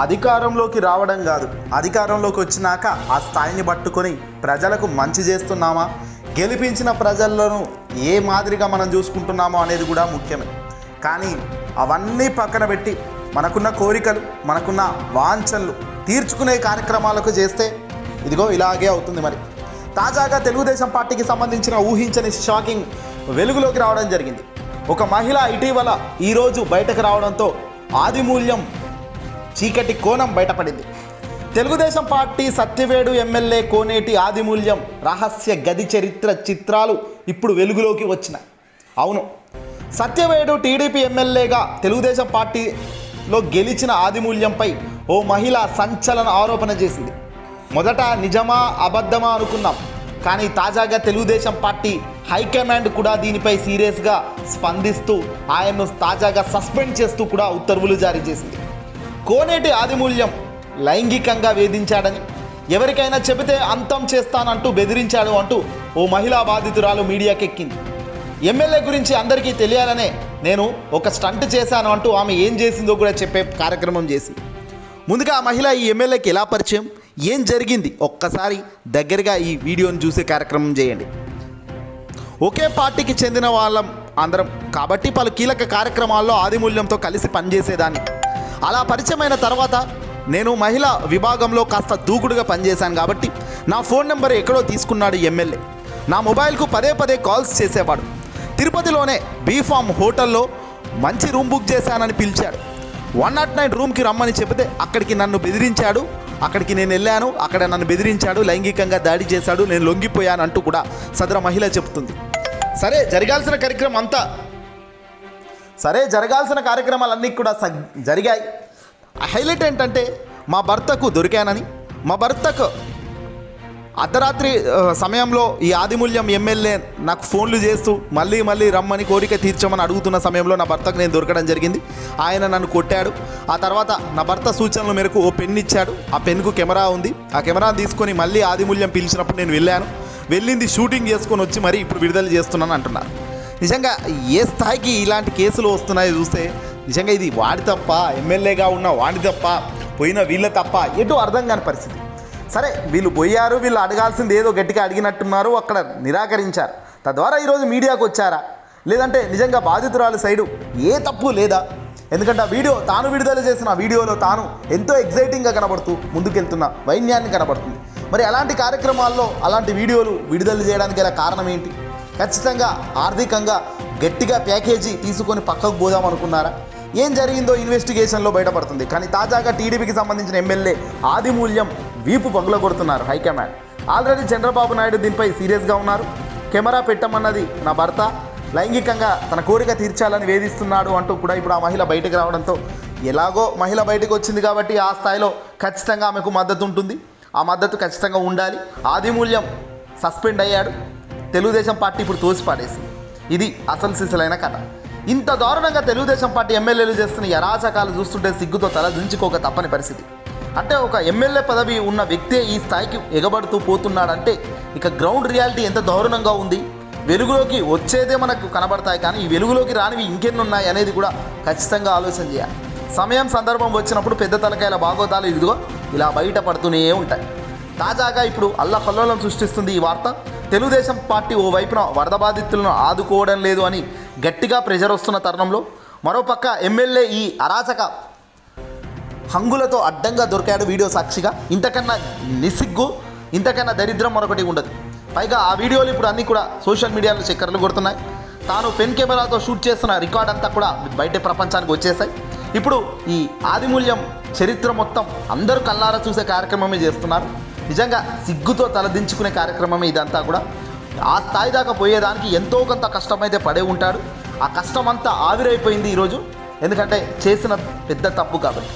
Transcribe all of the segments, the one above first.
అధికారంలోకి రావడం కాదు. అధికారంలోకి వచ్చినాక ఆ స్థాయిని పట్టుకొని ప్రజలకు మంచి చేస్తున్నామా? గెలిపించిన ప్రజలను ఏ మాదిరిగా మనం చూసుకుంటున్నామో అనేది కూడా ముఖ్యమే. కానీ అవన్నీ పక్కన పెట్టి మనకున్న కోరికలు మనకున్న వాంఛనలు తీర్చుకునే కార్యక్రమాలకు చేస్తే ఇదిగో ఇలాగే అవుతుంది మరి. తాజాగా తెలుగుదేశం పార్టీకి సంబంధించిన ఊహించని షాకింగ్ వెలుగులోకి రావడం జరిగింది. ఒక మహిళ ఇటీవల ఈరోజు బయటకు రావడంతో ఆదిమూల్యం చీకటి కోణం బయటపడింది. తెలుగుదేశం పార్టీ సత్యవేడు ఎమ్మెల్యే కోనేటి ఆదిమూల్యం రహస్య గది చరిత్ర చిత్రాలు ఇప్పుడు వెలుగులోకి వచ్చినాయి. అవును సత్యవేడు టీడీపీ ఎమ్మెల్యేగా తెలుగుదేశం పార్టీలో గెలిచిన ఆదిమూల్యంపై ఓ మహిళ సంచలన ఆరోపణ చేసింది. మొదట నిజమా అబద్ధమా అనుకున్నాం. కానీ తాజాగా తెలుగుదేశం పార్టీ హైకమాండ్ కూడా దీనిపై సీరియస్గా స్పందిస్తూ ఆయన్ను తాజాగా సస్పెండ్ చేస్తూ కూడా ఉత్తర్వులు జారీ చేసింది. కోనేటి ఆదిమూల్యం లైంగికంగా వేధించాడని. ఎవరికైనా చెబితే అంతం చేస్తానంటూ బెదిరించాడు అంటూ ఓ మహిళా బాధితురాలు మీడియాకెక్కింది. ఎమ్మెల్యే గురించి అందరికీ తెలియాలనే నేను ఒక స్టంట్ చేశాను అంటూ ఆమె ఏం చేసిందో కూడా చెప్పే కార్యక్రమం చేసి. ముందుగా ఆ మహిళ ఈ ఎమ్మెల్యేకి ఎలా పరిచయం? ఏం జరిగింది? ఒక్కసారి దగ్గరగా ఈ వీడియోని చూసే కార్యక్రమం చేయండి. ఒకే పార్టీకి చెందిన వాళ్ళం అందరం. కాబట్టి పలు కీలక కార్యక్రమాల్లో ఆదిమూల్యంతో కలిసి పనిచేసేదాన్ని. అలా పరిచయమైన తర్వాత నేను మహిళా విభాగంలో కాస్త దూకుడుగా పనిచేశాను కాబట్టి నా ఫోన్ నెంబర్ ఎక్కడో తీసుకున్నాడు ఎమ్మెల్యే. నా మొబైల్కు పదే పదే కాల్స్ చేసేవాడు. తిరుపతిలోనే బీఫామ్ హోటల్లో మంచి రూమ్ బుక్ చేశానని పిలిచాడు. వన్ నాట్ నైన్ రూమ్కి రమ్మని చెబితే అక్కడికి నన్ను బెదిరించాడు. అక్కడికి నేను వెళ్ళాను. అక్కడ నన్ను బెదిరించాడు. లైంగికంగా దాడి చేశాడు. నేను లొంగిపోయాను అంటూ కూడా సదర మహిళ చెబుతుంది. సరే జరగాల్సిన కార్యక్రమం అంతా సరే జరగాల్సిన కార్యక్రమాలన్నీ కూడా జరిగాయి. హైలైట్ ఏంటంటే మా భర్తకు దొరికానని మా భర్తకు అర్ధరాత్రి సమయంలో ఈ ఆదిమూల్యం ఎమ్మెల్యే నాకు ఫోన్లు చేస్తూ మళ్ళీ మళ్ళీ రమ్మని కోరిక తీర్చమని అడుగుతున్న సమయంలో నా భర్తకు నేను దొరకడం జరిగింది. ఆయన నన్ను కొట్టాడు. ఆ తర్వాత నా భర్త సూచనల మేరకు ఓ పెన్ ఇచ్చాడు. ఆ పెన్కు కెమెరా ఉంది. ఆ కెమెరా తీసుకొని మళ్ళీ ఆదిమూల్యం పిలిచినప్పుడు నేను వెళ్ళాను. వెళ్ళింది షూటింగ్ చేసుకొని వచ్చి మరీ ఇప్పుడు విడుదల చేస్తున్నాను అంటున్నారు. నిజంగా ఏ స్థాయికి ఇలాంటి కేసులు వస్తున్నాయో చూస్తే నిజంగా ఇది వాడి తప్ప ఎమ్మెల్యేగా ఉన్న వాడి తప్ప పోయిన వీళ్ళ తప్ప ఎటు అర్థం కాని పరిస్థితి. సరే వీళ్ళు పోయారు వీళ్ళు అడగాల్సింది ఏదో గట్టిగా అడిగినట్టున్నారు అక్కడ నిరాకరించారు. తద్వారా ఈరోజు మీడియాకు వచ్చారా? లేదంటే నిజంగా బాధితురాలు సైడు ఏ తప్పు లేదా? ఎందుకంటే ఆ వీడియో తాను విడుదల చేసిన వీడియోలో తాను ఎంతో ఎగ్జైటింగ్గా కనబడుతూ ముందుకెళ్తున్న వైన్యాన్ని కనబడుతుంది. మరి అలాంటి కార్యక్రమాల్లో అలాంటి వీడియోలు విడుదల చేయడానికి గల కారణం ఏంటి? ఖచ్చితంగా ఆర్థికంగా గట్టిగా ప్యాకేజీ తీసుకొని పక్కకు పోదాం అనుకున్నారా? ఏం జరిగిందో ఇన్వెస్టిగేషన్లో బయటపడుతుంది. కానీ తాజాగా టీడీపీకి సంబంధించిన ఎమ్మెల్యే ఆదిమూల్యం వీపు పగుల కొడుతున్నారు హైకమాండ్. ఆల్రెడీ చంద్రబాబు నాయుడు దీనిపై సీరియస్గా ఉన్నారు. కెమెరా పెట్టమన్నది నా భర్త. లైంగికంగా తన కోరిక తీర్చాలని వేధిస్తున్నాడు అంటూ కూడా ఇప్పుడు ఆ మహిళ బయటకు రావడంతో ఎలాగో మహిళ బయటకు వచ్చింది కాబట్టి ఆ స్థాయిలో ఖచ్చితంగా ఆమెకు మద్దతు ఉంటుంది. ఆ మద్దతు ఖచ్చితంగా ఉండాలి. ఆదిమూల్యం సస్పెండ్ అయ్యాడు. తెలుగుదేశం పార్టీ ఇప్పుడు తోసిపాడేసింది ఇది అసలు సిసలైన కథ. ఇంత దారుణంగా తెలుగుదేశం పార్టీ ఎమ్మెల్యేలు చేస్తున్న అరాచకాలు చూస్తుంటే సిగ్గుతో తల దించుకోక తప్పని పరిస్థితి. అంటే ఒక ఎమ్మెల్యే పదవి ఉన్న వ్యక్తే ఈ స్థాయికి ఎగబడుతూ పోతున్నాడంటే ఇక గ్రౌండ్ రియాలిటీ ఎంత దారుణంగా ఉంది? వెలుగులోకి వచ్చేదే మనకు కనబడతాయి కానీ ఈ వెలుగులోకి రానివి ఇంకెన్నున్నాయి అనేది కూడా ఖచ్చితంగా ఆలోచన చేయాలి. సమయం సందర్భం వచ్చినప్పుడు పెద్ద తలకాయల బాగోతాలు ఇదిగో ఇలా బయటపడుతూనే ఉంటాయి. తాజాగా ఇప్పుడు అల్లకల్లోలం సృష్టిస్తుంది ఈ వార్త. తెలుగుదేశం పార్టీ ఓ వైపున వరద బాధితులను ఆదుకోవడం లేదు అని గట్టిగా ప్రెజర్ వస్తున్న తరుణంలో మరోపక్క ఎమ్మెల్యే ఈ అరాచక హంగులతో అడ్డంగా దొరికాడు వీడియో సాక్షిగా. ఇంతకన్నా నిసిగ్గు ఇంతకన్నా దరిద్రం మరొకటి ఉండదు. పైగా ఆ వీడియోలు ఇప్పుడు అన్నీ కూడా సోషల్ మీడియాలో చక్కర్లు కొడుతున్నాయి. తాను పెన్ కెమెరాతో షూట్ చేస్తున్న రికార్డ్ అంతా కూడా బయట ప్రపంచానికి వచ్చేసాయి. ఇప్పుడు ఈ ఆదిమూల్యం చరిత్ర మొత్తం అందరూ కల్లారా చూసే కార్యక్రమమే చేస్తున్నారు. నిజంగా సిగ్గుతో తలదించుకునే కార్యక్రమమే ఇదంతా కూడా. ఆ స్థాయి దాకా పోయేదానికి ఎంతో కొంత కష్టమైతే పడే ఉంటాడు. ఆ కష్టం అంతా ఆవిరైపోయింది ఈరోజు. ఎందుకంటే చేసిన పెద్ద తప్పు కాబట్టి.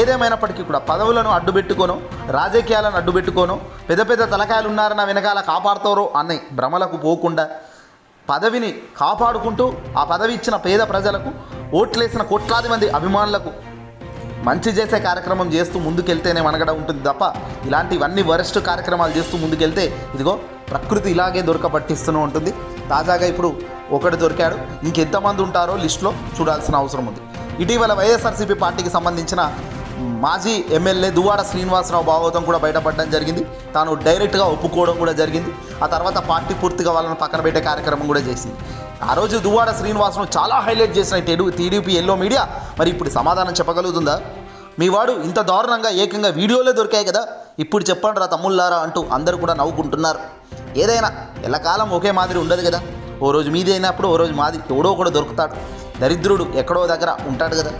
ఏదేమైనప్పటికీ కూడా పదవులను అడ్డుపెట్టుకోను రాజకీయాలను అడ్డుపెట్టుకోను పెద్ద పెద్ద తలకాయలు ఉన్నారన్న వెనకాల కాపాడుతారో అనే భ్రమలకు పోకుండా పదవిని కాపాడుకుంటూ ఆ పదవి ఇచ్చిన పేద ప్రజలకు ఓట్లేసిన కోట్లాది మంది అభిమానులకు మంచి చేసే కార్యక్రమం చేస్తూ ముందుకెళ్తేనే మనగడ ఉంటుంది తప్ప ఇలాంటివన్నీ వరస్ట్ కార్యక్రమాలు చేస్తూ ముందుకెళ్తే ఇదిగో ప్రకృతి ఇలాగే దొరకబట్టిస్తూనే ఉంటుంది. తాజాగా ఇప్పుడు ఒకటి దొరికాడు. ఇంకెంతమంది ఉంటారో లిస్టులో చూడాల్సిన అవసరం ఉంది. ఇటీవల వైఎస్ఆర్సీపీ పార్టీకి సంబంధించిన మాజీ ఎమ్మెల్యే దువ్వాడ శ్రీనివాసరావు భాగవతం కూడా బయటపడడం జరిగింది. తాను డైరెక్ట్గా ఒప్పుకోవడం కూడా జరిగింది. ఆ తర్వాత పార్టీ పూర్తిగా వాళ్ళని పక్కన పెట్టే కార్యక్రమం కూడా చేసింది. ఆ రోజు దువ్వాడ శ్రీనివాసను చాలా హైలైట్ చేసిన టెడు టీడీపీ ఎల్లో మీడియా మరి ఇప్పుడు సమాధానం చెప్పగలుగుతుందా? మీ వాడు ఇంత దారుణంగా ఏకంగా వీడియోలే దొరికాయి కదా. ఇప్పుడు చెప్పండి రా తమ్ముళ్ళారా అంటూ అందరూ కూడా నవ్వుకుంటున్నారు. ఏదైనా ఎల్లకాలం ఒకే మాదిరి ఉండదు కదా. ఓ రోజు మీది అయినప్పుడు ఓ రోజు మాది ఎవడో కూడా దొరుకుతాడు. దరిద్రుడు ఎక్కడో దగ్గర ఉంటాడు కదా.